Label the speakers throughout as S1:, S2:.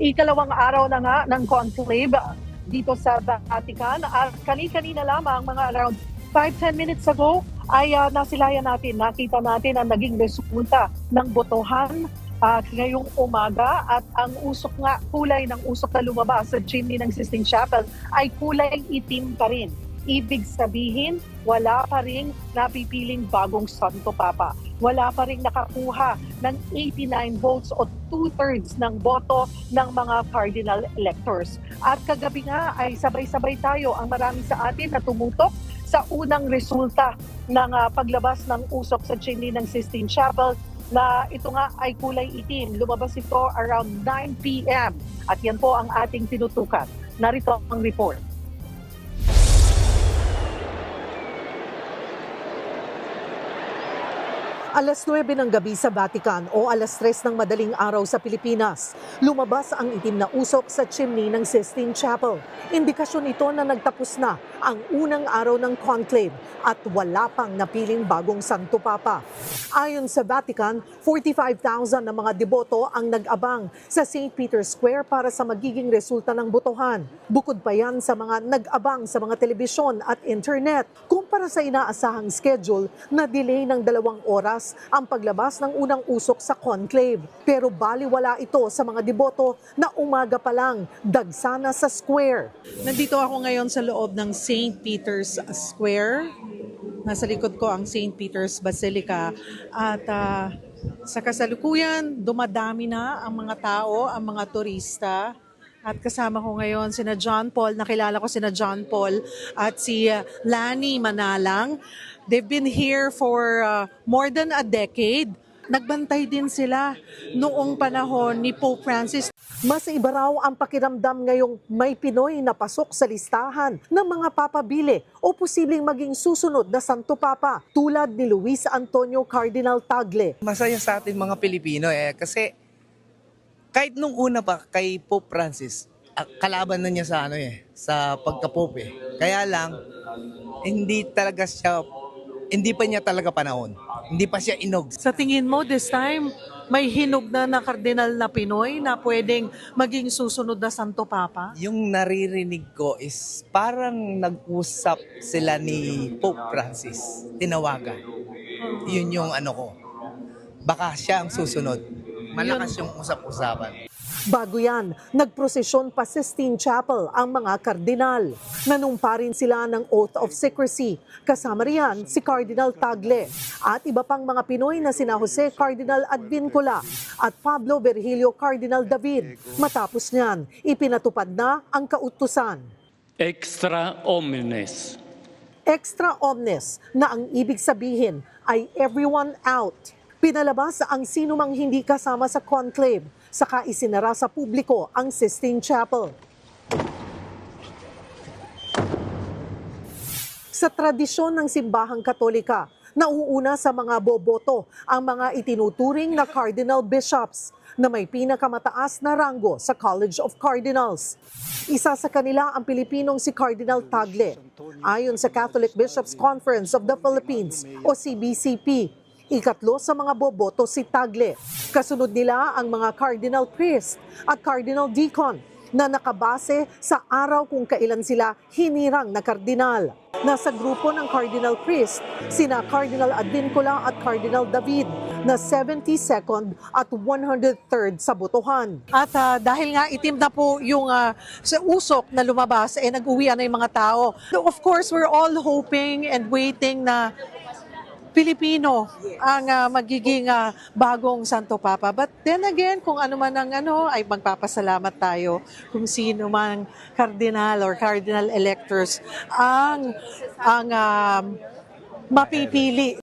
S1: Ikalawang araw na nga ng conclave dito sa Vatican at kani-kanina lamang mga around 5-10 minutes ago ay uh, nasilayan natin, nakita natin ang naging resulta ng botohan at ngayong umaga at ang usok nga, kulay ng usok na lumabas sa chimney ng Sistine Chapel ay kulay itim pa rin. Ibig sabihin, wala pa rin napipiling bagong Santo Papa. Wala pa rin nakakuha ng 89 votes o two-thirds ng boto ng mga cardinal electors. At kagabi nga ay sabay-sabay tayo ang marami sa atin na tumutok sa unang resulta ng ah, paglabas ng usok sa chimney ng Sistine Chapel na ito nga ay kulay itim. Lumabas ito around 9 p.m. At yan po ang ating tinutukan. Narito ang report. Alas 9 ng gabi sa Vatican o alas 3 ng madaling araw sa Pilipinas, lumabas ang itim na usok sa chimney ng Sistine Chapel. Indikasyon ito na nagtapos na ang unang araw ng conclave at wala pang napiling bagong Santo Papa. Ayon sa Vatican, 45,000 na mga deboto ang nag-abang sa St. Peter's Square para sa magiging resulta ng botohan. Bukod pa yan sa mga nag-abang sa mga telebisyon at internet kumpara sa inaasahang schedule na delay ng dalawang oras ang paglabas ng unang usok sa conclave. Pero baliwala ito sa mga deboto na umaga pa lang dagsana sa square.
S2: Nandito ako ngayon sa loob ng St. Peter's Square. Nasa likod ko ang St. Peter's Basilica. At ah, sa kasalukuyan, dumadami na ang mga tao, ang mga turista. At kasama ko ngayon sina John Paul, nakilala ko sina John Paul at si ah, Lani Manalang. They've been here for ah, more than a decade. Nagbantay din sila noong panahon ni Pope Francis
S1: Mas iba raw ang pakiramdam ngayong may Pinoy na pasok sa listahan ng mga papabili o posibleng maging susunod na Santo Papa tulad ni Luis Antonio Cardinal Tagle.
S3: Masaya sa atin mga Pilipino eh kasi kahit nung una pa kay Pope Francis, ah, kalaban na niya sa ano eh, sa pagka-pope eh. Kaya lang hindi talaga siya hindi pa niya talaga panahon. Hindi pa siya inog.
S2: Sa tingin mo, this time, may hinog na na kardinal na Pinoy na pwedeng maging susunod na Santo Papa?
S3: Yung naririnig ko is parang nag-usap sila ni Pope Francis. Tinawagan. Yun yung ano ko. Baka siya ang susunod. Malakas yung usap-usapan.
S1: Bago yan, nagprosesyon pa sa Sistine Chapel ang mga kardinal. Nanumpa rin sila ng oath of secrecy. Kasama riyan si Cardinal Tagle at iba pang mga Pinoy na sina Jose Cardinal Advincula at Pablo Virgilio Cardinal David. Matapos niyan, ipinatupad na ang kautusan.
S4: extra omnes.
S1: Extra omnes na ang ibig sabihin ay everyone out. Pinalabas ang sino mang hindi kasama sa conclave, saka isinara sa publiko ang Sistine Chapel. Sa tradisyon ng simbahang katolika, nauuna sa mga boboto ang mga itinuturing na cardinal bishops na may pinakamataas na ranggo sa College of Cardinals. Isa sa kanila ang Pilipinong si Cardinal Tagle. Ayon sa Catholic Bishops Conference of the Philippines o CBCP, Ikatlo sa mga boboto si Tagle. Kasunod nila ang mga cardinal priest at cardinal deacon na nakabase sa araw kung kailan sila hinirang na kardinal. Nasa grupo ng cardinal priest, sina Cardinal Advincula at Cardinal David na 72nd at 103rd sa botohan.
S2: At ah, dahil nga itim na po yung ah, sa usok na lumabas, eh nag-uwian na yung mga tao. So, of course, we're all hoping and waiting na Pilipino ang ah, magiging ah, bagong Santo Papa. But then again, kung ano man ang ano, ay magpapasalamat tayo kung sino man cardinal or cardinal electors ang ang ah, mapipili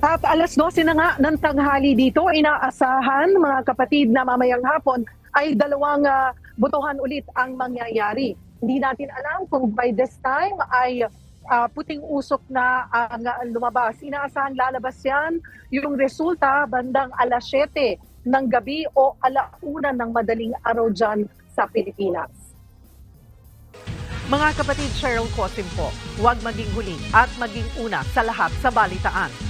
S1: At alas 12 na nga ng tanghali dito, inaasahan mga kapatid na mamayang hapon ay dalawang ah, botohan ulit ang mangyayari. Hindi natin alam kung by this time ay ah, puting usok na ang ah, lumabas. Inaasahan lalabas yan yung resulta bandang alas 7 ng gabi o alauna ng madaling araw dyan sa Pilipinas. Mga kapatid, Cheryl Cosim po, huwag maging huli at maging una sa lahat sa balitaan.